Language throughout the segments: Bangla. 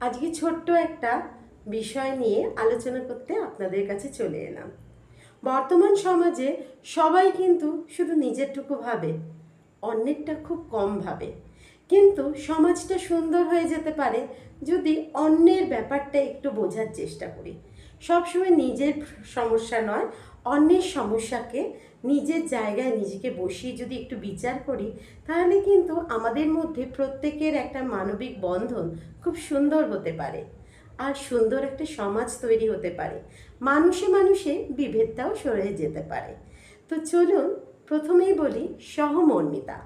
আজকে ছোট্ট একটা বিষয় নিয়ে আলোচনা করতে আপনাদের কাছে চলে এলাম। বর্তমান সমাজে সবাই কিন্তু শুধু নিজেরটুকু ভাবে, অন্যেরটা খুব কম ভাবে। কিন্তু সমাজটা সুন্দর হয়ে যেতে পারে যদি অন্যের ব্যাপারটা একটু বোঝার চেষ্টা করি। সবসময় নিজের সমস্যা নয়, অন্যের সমস্যাকে নিজের জায়গায় নিজেকে বসিয়ে যদি একটু বিচার করি, তাহলে কিন্তু আমাদের মধ্যে প্রত্যেকের একটা মানবিক বন্ধন খুব সুন্দর হতে পারে। আর সুন্দর একটা সমাজ তৈরি হতে পারে। মানুষে মানুষে বিভেদটাও সরে যেতে পারে। তো চলুন প্রথমেই বলি সহমর্মিতা।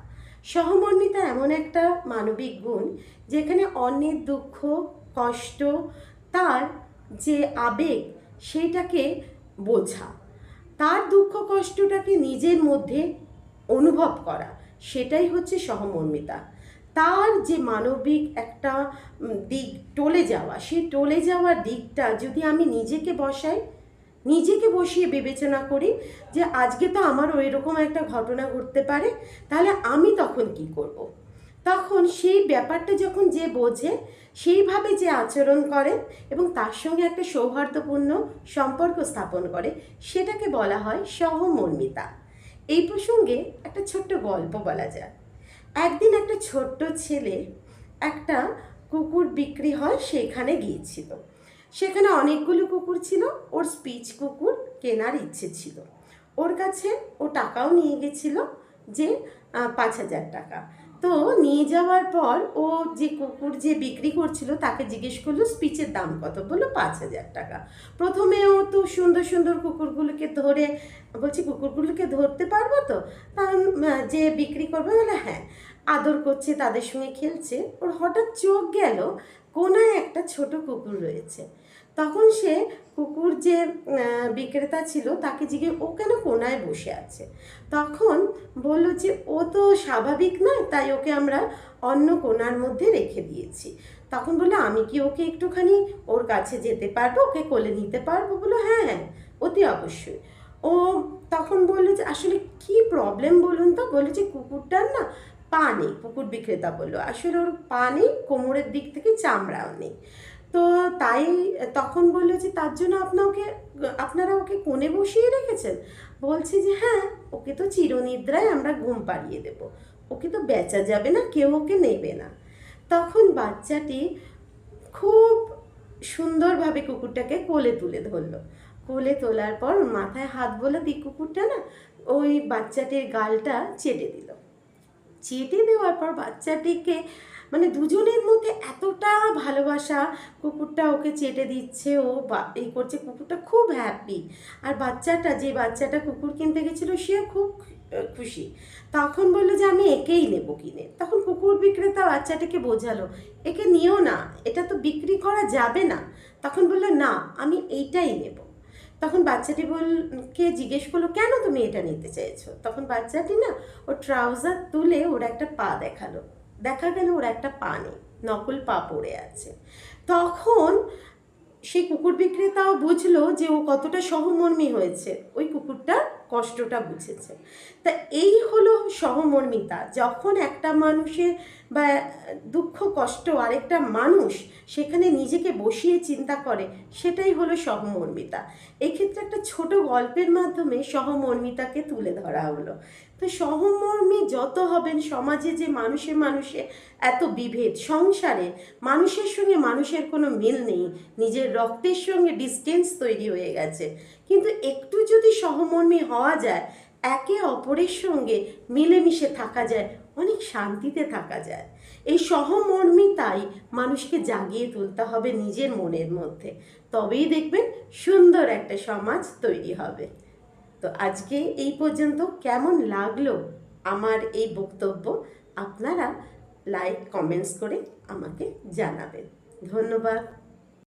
সহমর্মিতা এমন একটা মানবিক গুণ যেখানে অন্যের দুঃখ, কষ্ট, তার যে আবেগ, সেইটাকে বোঝা। তার দুঃখ কষ্টটাকে নিজের মধ্যে অনুভব করা, সেটাই হচ্ছে সহমর্মিতা তার যে মানবিক একটা দিক টলে যাওয়া সেই টলে যাওয়ার দিকটা যদি আমি নিজেকে বসাই, নিজেকে বসিয়ে বিবেচনা করি যে আজকে তো আমার ওই রকম একটা ঘটনা ঘটতে পারে, তাহলে আমি তখন কি করব। তখন সেই ব্যাপারটা যখন যে বোঝে, সেইভাবে যে আচরণ করে এবং তার সঙ্গে একটা সৌহার্দ্যপূর্ণ সম্পর্ক স্থাপন করে, সেটাকে বলা হয় সহমর্মিতা। এই প্রসঙ্গে একটা ছোট্ট গল্প বলা যায় একদিন একটা ছোট্ট ছেলে একটা কুকুর বিক্রি হয় সেখানে গিয়েছিল। সেখানে অনেকগুলো কুকুর ছিল, ওর স্পিচ কুকুর কেনার ইচ্ছে ছিল। ওর কাছে ও টাকাও নিয়ে গেছিল যে পাঁচ হাজার টাকা। তো নিয়ে যাওয়ার পর ও যে কুকুর যে বিক্রি করছিল তাকে জিজ্ঞেস করল স্পিচের দাম কত? বলল পাঁচ হাজার টাকা। প্রথমে ও তো সুন্দর সুন্দর কুকুরগুলোকে ধরে বলছি কুকুরগুলোকে ধরতে পারব তো? তা উম, যে বিক্রি করবে বলে হ্যাঁ। আদর করছে তাদের সঙ্গে খেলছে। ওর হঠাৎ চোখ গেল কোনায় একটা ছোট কুকুর রয়েছে। তখন সে কুকুর যে বিক্রেতা ছিল তাকে জিজ্ঞেস ও কেন কোনায় বসে আছে? তখন বলল যে, ও তো স্বাভাবিক নয়, তাই ওকে আমরা অন্য কোনার মধ্যে রেখে দিয়েছি। তখন বলল, আমি কি ওকে একটুখানি ওর কাছে যেতে পারব? ওকে কোলে নিতে পারব? বলল হ্যাঁ হ্যাঁ অতি অবশ্যই। ও তখন বলল যে, আসলে কি প্রবলেম বলুন তো? বলল যে, কুকুরটার না পা নেই। কুকুর বিক্রেতা বলল, আসলে ওর পা নেই, কোমরের দিক থেকে চামড়াও নেই। তো তাই তখন বলল যে, তার জন্য আপনাকে আপনারা ওকে কোণে বসিয়ে রেখেছেন? বলছে যে হ্যাঁ ওকে তো চিরনিদ্রায় আমরা ঘুম পাড়িয়ে দেব। ওকে তো বেচা যাবে না, কেউ ওকে নেবে না। তখন বাচ্চাটি খুব সুন্দরভাবে কুকুরটাকে কোলে তুলে ধরলো। কোলে তোলার পর মাথায় হাত বলে দিই কুকুরটা না, ওই বাচ্চাটির গালটা চেটে দিল। চেটে দেওয়ার পর বাচ্চাটিকে মানে দুজনের মধ্যে এতটা ভালোবাসা, কুকুরটা ওকে চেটে দিচ্ছে, ও এই করছে, কুকুরটা খুব হ্যাপি আর বাচ্চাটা, যে বাচ্চাটা কুকুর কিনতে গেছিল, সেও খুব খুশি। তখন বলল যে, আমি একেই নেব কিনে। তখন কুকুর বিক্রেতা বাচ্চাটিকে বোঝালো, একে নিও না, এটা তো বিক্রি করা যাবে না। তখন বলল, না, আমি এইটাই নেব। তখন বাচ্চাটি বলকে জিজ্ঞেস করল, কেন তুমি এটা নিতে চাইছো? তখন বাচ্চাটি না ও ট্রাউজার তুলে ওর একটা পা দেখাল। দেখা গেল ওর একটা পা নেই নকল পা পড়ে আছে। তখন সেই কুকুর বিক্রেতাও বুঝলো যে ও কতটা সহমর্মী হয়েছে, ওই কুকুরটার কষ্টটা বুঝেছে। তা এই হলো সহমর্মিতা, যখন একটা মানুষের বা দুঃখ, কষ্ট আরেকটা মানুষ সেখানে নিজেকে বসিয়ে চিন্তা করে, সেটাই হলো সহমর্মিতা। এক্ষেত্রে একটা ছোট গল্পের মাধ্যমে সহমর্মিতাকে তুলে ধরা হলো। তো সহমর্মী যত হবেন সমাজে যে মানুষে মানুষে এত বিভেদ, সংসারে মানুষের সঙ্গে মানুষের কোনো মিল নেই, নিজের রক্তের সঙ্গে ডিস্টেন্স তৈরি হয়ে গেছে। কিন্তু একটু যদি সহমর্মী হওয়া যায়, একে অপরের সঙ্গে মিলেমিশে থাকা যায়, অনেক শান্তিতে থাকা যায়। এই সহমর্মিতাই মানুষকে জাগিয়ে তুলতে হবে নিজের মনের মধ্যে। তবেই দেখবেন সুন্দর একটা সমাজ তৈরি হবে। তো আজকে এই পর্যন্ত কেমন লাগল আমার এই বক্তব্য? আপনারা লাইক কমেন্টস করে আমাকে জানাবেন। ধন্যবাদ।